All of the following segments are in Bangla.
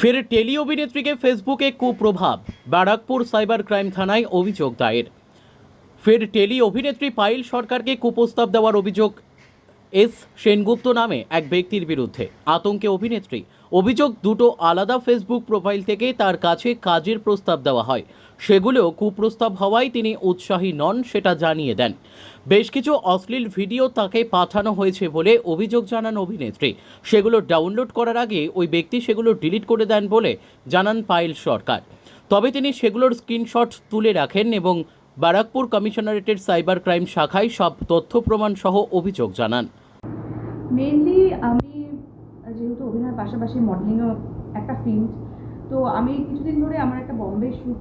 ফের টেলি অভিনেত্রীকে ফেসবুকে কুপ্রভাব, ব্যারাকপুর সাইবার ক্রাইম থানায় অভিযোগ দায়ের। ফের টেলি অভিনেত্রী পাইল সরকারকে কুপ্রস্তাব দেওয়ার অভিযোগ এস সেনগুপ্ত নামে এক ব্যক্তির বিরুদ্ধে আতঙ্কে অভিনেত্রী অভিযোগ দুটো আলাদা ফেসবুক প্রোফাইল থেকে তার কাছে কাজের প্রস্তাব দেওয়া হয়। সেগুলো কুপ্রস্তাব হওয়ায় তিনি উৎসাহী নন, সেটা জানিয়ে দেন। বেশ কিছু অশ্লীল ভিডিও তাকে পাঠানো হয়েছে বলে অভিযোগ জানান অভিনেত্রী। সেগুলো ডাউনলোড করার আগে ওই ব্যক্তি সেগুলো ডিলিট করে দেন বলে জানান পায়েল সরকার। তবে তিনি সেগুলোর স্ক্রিনশট তুলে রাখেন এবং ব্যারাকপুর কমিশনারেটের সাইবার ক্রাইম শাখায় সব তথ্য প্রমাণ সহ অভিযোগ জানান। মেনলি আমি, যেহেতু অভিনয়ের পাশাপাশি মডেলিংও একটা ফিল্ড তো আমি কিছুদিন ধরে আমার একটা বম্বে শ্যুট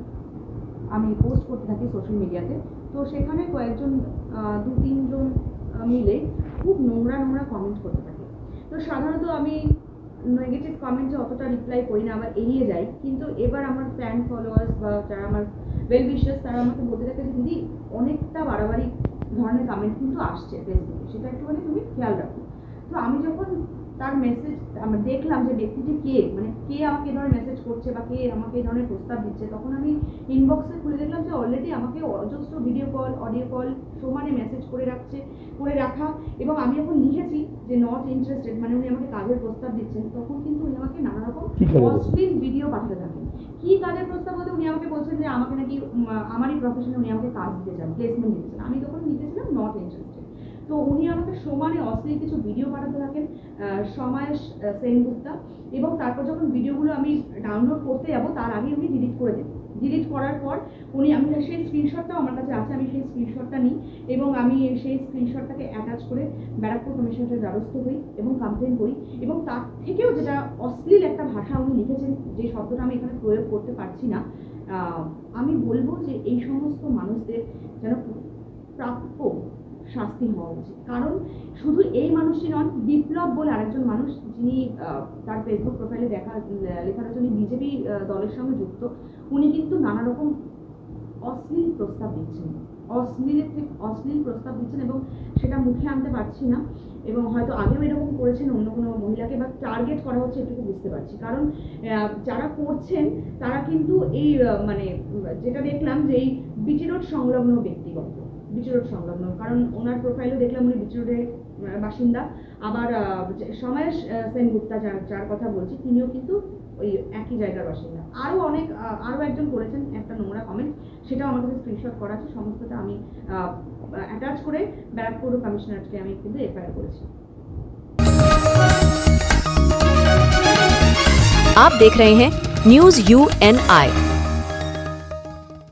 আমি পোস্ট করতে থাকি সোশ্যাল মিডিয়াতে তো সেখানে কয়েকজন দু তিনজন মিলে খুব নোংরা নোংরা কমেন্ট করতে থাকে। তো সাধারণত আমি নেগেটিভ কমেন্টে অতটা রিপ্লাই করি না, আবার এড়িয়ে যাই। কিন্তু এবার আমার ফ্যান ফলোয়ার্স বা যারা আমার ওয়েল উইশার্স তারা আমাকে বলতে থাকে দিদি, অনেকটা বাড়াবাড়ি ধরনের কমেন্ট কিন্তু আসছে ফেসবুকে সেটা একটুখানি তুমি খেয়াল রাখো। তো আমি যখন তার মেসেজ দেখলাম যে ব্যক্তিটি কে? মানে কে আমাকে এই ধরনের মেসেজ করছে বা কে আমাকে এই ধরনের প্রস্তাব দিচ্ছে? তখন আমি ইনবক্সে খুলে দেখলাম যে অলরেডি আমাকে অজস্র ভিডিও কল অডিও কল সমানে মেসেজ করে রাখছে করে রাখা এবং আমি যখন লিখেছি যে নট ইন্টারেস্টেড মানে উনি আমাকে কাজের প্রস্তাব দিচ্ছেন। তখন কিন্তু উনি আমাকে নানা রকম অশ্লীল ভিডিও পাঠাতে থাকেন। কি কাজের প্রস্তাব বলতে উনি আমাকে বলছেন যে আমাকে নাকি আমারই প্রফেশনে উনি আমাকে কাজ দিতে চান প্লেসমেন্ট দিতে চান? আমি তখন লিখেছিলাম নট ইন্টারেস্টেড তো উনি আমাকে সমানে অশ্লীল কিছু ভিডিও পাঠাতে থাকেন আহ, সেনগুপ্তা এবং তারপর যখন ভিডিওগুলো আমি ডাউনলোড করতে যাব তার আগে উনি ডিলিট করে দেন। ডিলিট করার পর উনি আমি সেই স্ক্রিনশটটাও আমার কাছে আছে আমি সেই স্ক্রিনশটটা নিই এবং আমি সেই স্ক্রিনশটটাকে অ্যাটাচ করে ব্যারাকপুর কমিশনের দ্বারস্থ হই এবং কমপ্লেন করি। এবং তার থেকেও যেটা অশ্লীল একটা ভাষা উনি লিখেছেন যে শব্দটা আমি এখানে প্রয়োগ করতে পারছি না আমি বলব যে এই সমস্ত মানুষদের যেন প্রাপ্য শাস্তি হওয়া উচিত। কারণ শুধু এই মানুষটি নন, বিপ্লব বলে আরেকজন মানুষ যিনি তার ফেসবুক প্রোফাইলে দেখা লেখা রয়েছে উনি বিজেপি দলের সঙ্গে যুক্ত, উনি কিন্তু নানা রকম অশ্লীল প্রস্তাব দিচ্ছেন। অশ্লীলের থেকে অশ্লীল প্রস্তাব দিচ্ছেন এবং সেটা মুখে আনতে পারছি না এবং হয়তো আগেও এরকম করেছেন অন্য কোনো মহিলাকে বা টার্গেট করা হচ্ছে এটুকু বুঝতে পারছি। কারণ যারা করছেন, তারা কিন্তু এই মানে যেটা দেখলাম যে এই বিটি রোড সংলগ্ন ব্যক্তিগত। বিটি রোড সংলগ্ন কারণ ওনার প্রোফাইলও দেখলাম উনি বিটি রোডের আহ, বাসিন্দা আবার আহ, যে সমায়েশ আহ, সেনগুপ্তা যার যার কথা বলছি তিনিও কিন্তু ওই একই জায়গার বাসিন্দা আরও অনেক আহ, আরও একজন করেছেন একটা নোংরা কমেন্ট সেটাও আমার কাছে স্ক্রিনশট করা আছে সমস্তটা আমি অ্যাটাচ করে ব্যারাকপুর কমিশনারকে আমি কিন্তু এফআইআর করেছি आप देख रहे हैं न्यूज यू एन आई